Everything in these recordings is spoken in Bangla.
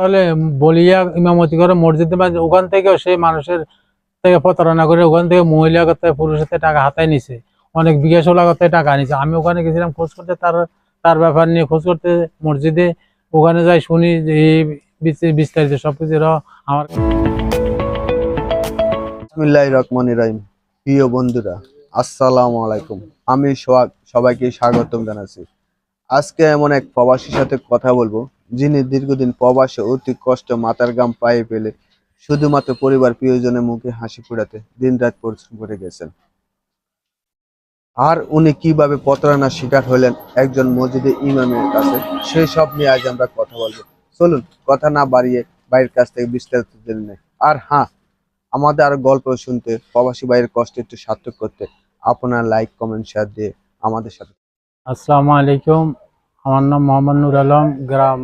তাহলে বলিয়া ইমামতি করে মসজিদে বা ওখান থেকেও সেই মানুষের থেকে প্রতারণা করে ওখান থেকে মহিলা করতে পুরুষের থেকে টাকা হাতায় নিছে। অনেক বিঘা ষোলা করতে টাকা নিছে। আমি ওখানে গেছিলাম, খোঁজ করতে তার তার ব্যাপার নিয়ে খোঁজ করতে মসজিদে। ওখানে যাই শুনি যে বিস্তারিত- সবকিছু আমার প্রিয় বন্ধুরা, আসসালামু আলাইকুম। আমি সবাইকে স্বাগতম জানাচ্ছি। আজকে এমন এক প্রবাসীর সাথে কথা বলব যিনি দীর্ঘদিন প্রবাসে অতি কষ্ট মাথার গাম পায়ে পেলে শুধুমাত্র পরিবার প্রিয়জনের মুখে হাসি ফুটাতে দিনরাত পরিশ্রম করে গেছেন। আর উনি কীভাবে প্রতারণার শিকার হলেন একজন মসজিদে ইমামের কাছে, সেই সব নিয়ে আজ আমরা কথা বলব। চলুন, কথা না বাড়িয়ে বাইরের কাছ থেকে বিস্তারিত জেনে নেই। আর হ্যাঁ আমাদের আর গল্প শুনতে, প্রবাসী ভাইয়ের কষ্ট একটু সার্থক করতে আপনার লাইক কমেন্ট শেয়ার দিয়ে আমাদের সাথে আসসালামু আলাইকুম। আমার নাম মোহাম্মদ নুর আলম, গ্রাম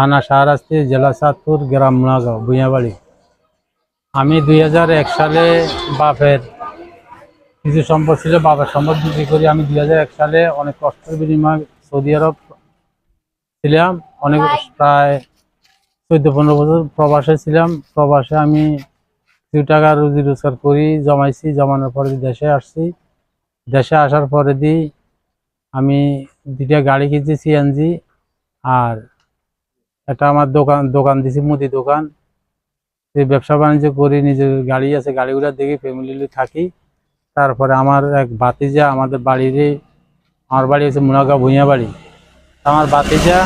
থানা শাহরাস্তি জেলা সাতপুর গ্রাম মুনাগাঁও ভুঁইয়াবাড়ি আমি দুই হাজার এক সালে বাপের কিছু সম্পদ ছিল বাবার সম্পদ বিক্রি করি। আমি দুই হাজার এক সালে অনেক কষ্টের বিনিময়ে সৌদি আরব ছিলাম। অনেক প্রায় চোদ্দ পনেরো বছর প্রবাসে ছিলাম। প্রবাসে আমি কিছু টাকা রুজি রোজগার করি জমাইছি। জমানোর পরে দেশে আসছি। দেশে আসার পরে দিই আমি দুইটা গাড়ি কিনছি সিএনজি আর একটা আমার দোকান দোকান দিছি, মুদি দোকান। এই ব্যবসা বাণিজ্য করি, নিজের গাড়ি আছে, গাড়িগুলো দেখি ফ্যামিলি থাকি। তারপরে আমার এক ভাতিজা, আমাদের বাড়িরই, আমার বাড়ি হচ্ছে মুনাগা ভুঁইয়া বাড়ি। আমার ভাতিজা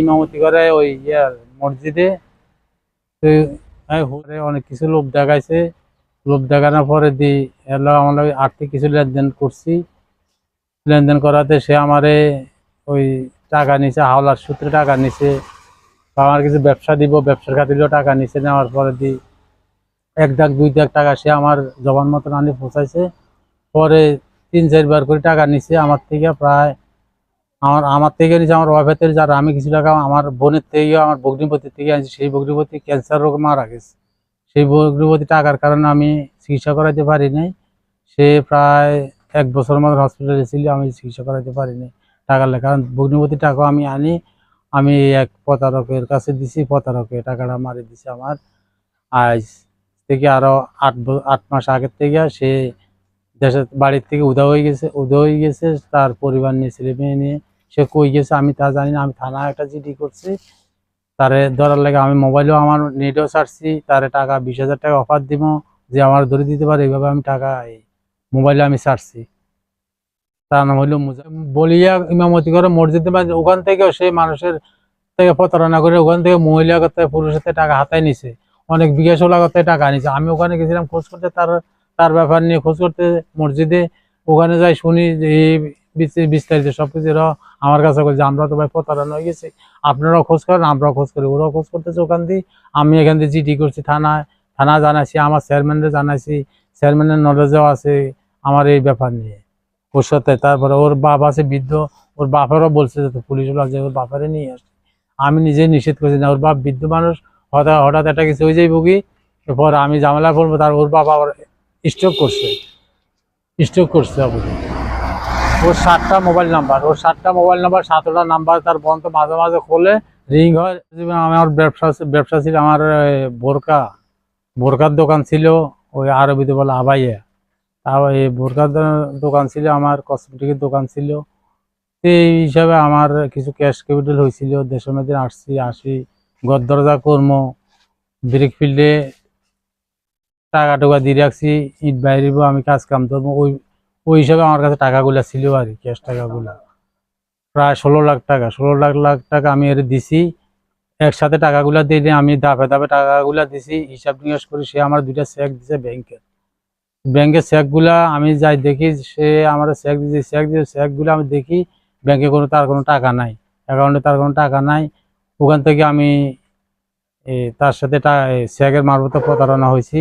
ইমামতি করে ওই ইয়ার মসজিদে। অনেক কিছু লোভ দেখাইছে। লোভ দেখানোর পরে দি আমরা আর্থিক কিছু লেনদেন করছি। লেনদেন করাতে সে আমারে ওই টাকা নিছে, হাওলার সূত্রে টাকা নিছে। বা আমার কিছু ব্যবসা দিব, ব্যবসার খাতিরেও টাকা নিছে, নেওয়ার পরে দি এক দাগ, দুই দাগ টাকা সে আমার জবান মতন আনি পৌঁছাইছে। পরে তিন চারবার করে টাকা নিছে আমার থেকে প্রায়। আমার আমার থেকে নিছে, আমার ওয়াইফের যারা, আমি কিছু টাকা আমার বোনের থেকেও আমার বগ্নিপতির থেকে আনছি, সেই বগ্নিপতি ক্যান্সার রোগ মারা গেছে। সেই বগ্নিপতি টাকার কারণে আমি চিকিৎসা করাইতে পারি নাই। সে প্রায় এক বছর মতো হসপিটালে ছিল, আমি চিকিৎসা করাইতে পারিনি লেগে। কারণ ভগ্নিপতি টাকা আমি আনি, আমি এক প্রতারকের কাছে দিছি, প্রতারকে টাকাটা মারি দিছে আমার। আজ থেকে আরও আট আট মাস আগের থেকে সে দেশের বাড়ির থেকে উদা হয়ে গেছে উদা হয়ে গেছে, তার পরিবার নিয়ে, ছেলে মেয়ে নিয়ে, সে কই গেছে আমি তা জানি না, আমি থানায় একটা জিডি করছি। তারে ধরার লাগে আমি মোবাইলেও আমার নেটও ছাড়ছি, তারে টাকা বিশ হাজার টাকা অফার দিব, যে আমার ধরে দিতে পারে, এইভাবে আমি টাকা মোবাইলে আমি ছাড়ছি। তার নাম হইল বলিয়া ইমামতি করে মসজিদে ওখান থেকেও সে মানুষের থেকে প্রতারণা করে ওখান থেকে মহিলা করতে, পুরুষের টাকা হাতায় নিছে। অনেক বিঘা ষোলা করতে টাকা নিছে আমি ওখানে গেছিলাম, খোঁজ করতে তার তার ব্যাপার নিয়ে খোঁজ করতে মসজিদে। ওখানে যাই শুনি যে বিস্তারিত- সবকিছু। এরা আমার কাছে বলছে, আমরা তো ভাই প্রতারণা হয়ে গেছি। আপনারাও খোঁজ করেন, আমরাও খোঁজ করি। ওরাও খোঁজ করতেছে ওখান দিয়ে। আমি এখান থেকে জিডি করছি থানায়। থানা জানাইছি, আমার চেয়ারম্যানরে জানাইছি। চেয়ারম্যানের নলেজও আছে আমার এই ব্যাপার নিয়ে। ওর তারপরে ওর বাপ আছে বৃদ্ধ, ওর বাপেরও বলছে যে পুলিশ যে ওর বাপারে নিয়ে আসছে। আমি নিজে নিষেধ করছি না, ওর বাপ বৃদ্ধ মানুষ, হঠাৎ হঠাৎ একটা কিছু হয়ে যাইব কি এরপর আমি ঝামেলা করব, তার ওর বাবা আবার স্ট্রোক করছে। স্ট্রোক করছে আবার। ওর সাতটা মোবাইল নাম্বার ওর সাতটা মোবাইল নাম্বার সাতটা নাম্বার তার বন্ধ মাঝে মাঝে খোলে রিং হয়। আমার ব্যবসা ব্যবসা ছিল, আমার বোরকা, বোরকার দোকান ছিল, ওই আরবিতে বলে আবাইয়া। তারপর এই বোরকার দোকান ছিল, আমার কসমেটিকের দোকান ছিল। সেই হিসাবে আমার কিছু ক্যাশ ক্যাপিটাল হয়েছিল। দেশের মধ্যে আসছি, আসি, ঘর দরজা কর্ম ব্রেক ফিল্ডে টাকা টাকা দিয়ে রাখছি, ইট বাইরিব, আমি কাজ কাম করব ওই ওই হিসাবে আমার কাছে টাকাগুলা ছিল আর কি ক্যাশ টাকাগুলা। প্রায় ষোলো লাখ টাকা, ষোলো লাখ লাখ টাকা আমি এর দিছি। একসাথে টাকাগুলা দিয়ে আমি দাপে দাপে টাকাগুলা দিছি, হিসাব নিকাশ করি সে আমার দুইটা চেক দিছে ব্যাংকের ব্যাংকের চেকগুলা আমি যাই দেখি, সে আমার চেক দিয়ে চেক দিয়ে চেকগুলো আমি দেখি, ব্যাংকে কোনো, তার কোনো টাকা নাই। অ্যাকাউন্টে তার কোনো টাকা নাই। ওখান থেকে আমি তার সাথে চেকের মারফত প্রতারণা হয়েছি।